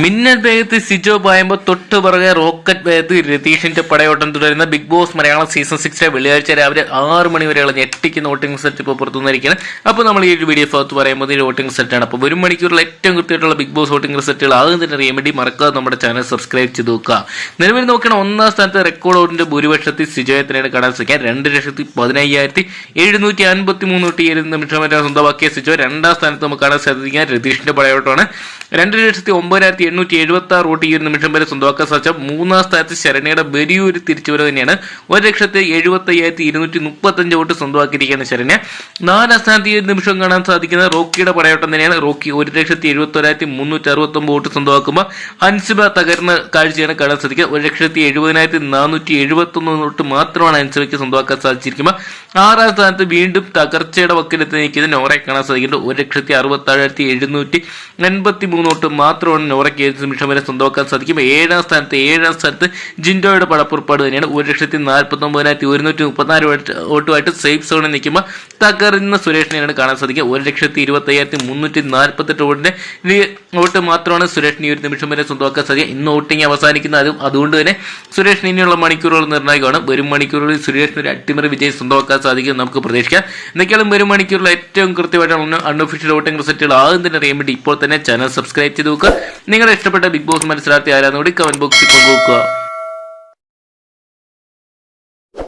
മിന്നൽ വേഗത്തിൽ സിജോ പായുമ്പോൾ തൊട്ട് പുറകെ റോക്കറ്റ് വേഗത്തിൽ രതീഷിന്റെ പടയോട്ടം തുടരുന്ന ബിഗ് ബോസ് മലയാളം സീസൺ സിക്സിലെ വെള്ളിയാഴ്ച രാവിലെ ആറ് മണി വരെയുള്ള ഞെട്ടിക്കുന്ന വോട്ടിംഗ് സെറ്റ് ഇപ്പോൾ പുറത്തുനിന്നിരിക്കുകയാണ് അപ്പോൾ നമ്മൾ ഈ ഒരു വീഡിയോ ഭാഗത്ത് പറയുമ്പോൾ ഈ വോട്ടിംഗ് സെറ്റാണ് അപ്പോൾ ഒരു മണിക്കൂറിൽ ഏറ്റവും കൃത്യമായിട്ടുള്ള ബിഗ് ബോസ് വോട്ടിംഗ് റിസൾട്ടുകൾ ആദ്യം തന്നെ അറിയാൻ വേണ്ടി മറക്കാതെ നമ്മുടെ ചാനൽ സബ്സ്ക്രൈബ് ചെയ്ത് നോക്കുക. നിലവിൽ നോക്കണം ഒന്നാം സ്ഥാനത്ത് റെക്കോർഡ് വോട്ടിന്റെ ഭൂരിപക്ഷത്തിൽ സിജോയെ തന്നെയാണ് കാണാൻ സാധിക്കുക രണ്ട് ലക്ഷത്തി പതിനയ്യായിരത്തി എഴുന്നൂറ്റി അൻപത്തി മൂന്ന് തൊട്ട് ഏഴ് നിമിഷം വരെ സ്വന്തമാക്കിയ സിജോ രണ്ടാം സ്ഥാനത്ത് നമുക്ക് കാണാൻ സാധിക്കുക. രതീഷിന്റെ പടയോട്ടമാണ്. രണ്ട് ലക്ഷത്തി ഒമ്പതിനായിരത്തി എണ്ണൂറ്റി എഴുപത്തി ആറ് വോട്ട് ഈ ഒരു നിമിഷം വരെ സ്വന്തമാക്കാൻ സാധിച്ച മൂന്നാം സ്ഥാനത്ത് ശരണയുടെ വലിയൊരു തിരിച്ചുവരവ് തന്നെയാണ്. ഒരു ലക്ഷത്തി എഴുപത്തി അയ്യായിരത്തി ഇരുന്നൂറ്റി മുപ്പത്തഞ്ച് വോട്ട് സ്വന്തമാക്കിയിരിക്കുന്ന ശരണ്യ. നാലാം സ്ഥാനത്ത് ഈ ഒരു നിമിഷം കാണാൻ സാധിക്കുന്ന റോക്കിയുടെ പടയോട്ടം തന്നെയാണ്. റോക്കി ഒരു ലക്ഷത്തി എഴുപത്തി ഒരായിരത്തി മുന്നൂറ്റി അറുപത്തി ഒമ്പത് വോട്ട് സ്വന്തമാക്കുമ്പോൾ അൻസിബ തകർന്ന കാഴ്ചയാണ് കാണാൻ സാധിക്കുക. ഒരു ലക്ഷത്തി എഴുപതിനായിരത്തി നാനൂറ്റി എഴുപത്തി ഒന്ന് വോട്ട് മാത്രമാണ് അൻസിബയ്ക്ക് സ്വന്തമാക്കാൻ സാധിച്ചിരിക്കുമ്പോൾ ആറാം സ്ഥാനത്ത് വീണ്ടും തകർച്ചയുടെ വക്കിലെത്തി നിൽക്കുന്ന നോറെ കാണാൻ സാധിക്കുന്നുണ്ട്. ഒരു ലക്ഷത്തി അറുപത്തി ഏഴായിരത്തി എഴുന്നൂറ്റി എൺപത്തി മൂന്ന് വോട്ട് മാത്രമാണ് നോറയ്ക്ക് ഏത് നിമിഷം വരെ സ്വന്തമാക്കാൻ സാധിക്കും. ഏഴാം സ്ഥാനത്ത് ഏഴാം സ്ഥാനത്ത് ജിൻഡോയുടെ പടപ്പുറപ്പാട് തന്നെയാണ്. ഒരു ലക്ഷത്തി നാൽപ്പത്തി ഒമ്പതിനായിരത്തി ഒരുന്നൂറ്റി മുപ്പത്തിനാല് വോട്ടുമായിട്ട് സേഫ് സോണിൽ നിൽക്കുമ്പോൾ തകർന്ന സുരേഷിനെയാണ് കാണാൻ സാധിക്കുക. ഒരു ലക്ഷത്തി ഇരുപത്തി അയ്യായിരത്തി മുന്നൂറ്റി നാൽപ്പത്തെട്ട് വോട്ടിന്റെ വോട്ട് മാത്രമാണ് സുരേഷിന് ഈ ഒരു നിമിഷം വരെ സ്വന്തമാക്കാൻ സാധിക്കുക. ഇന്ന് വോട്ടിംഗ് അവസാനിക്കുന്ന അതും അതുകൊണ്ട് തന്നെ സുരേഷിന് ഇനിയുള്ള മണിക്കൂറുകൾ നിർണായകമാണ്. വരും മണിക്കൂറുകളിൽ സുരേഷിന് ഒരു അട്ടിമറി വിജയം സ്വന്തമാക്കാൻ സാധിക്കും നമുക്ക് പ്രതീക്ഷിക്കാം. എന്തൊക്കെയാണ് വരും മണിക്കൂറിൽ ഏറ്റവും കൃത്യമായിട്ടുള്ള അൺഒഫീഷ്യൽ വോട്ടിംഗ് റിസൾട്ടുകൾ ആദ്യം തന്നെ അറിയാൻ വേണ്ടി ഇപ്പോൾ തന്നെ ചാനൽ സബ്സ്ക്രൈബ് ചെയ്ത് നോക്കുക. നിങ്ങളുടെ ഇഷ്ടപ്പെട്ട ബിഗ് ബോസ് മത്സരാർത്ഥി ആരാന്നുകൂടി കമന്റ് ബോക്സിൽ പങ്കുവെക്കുക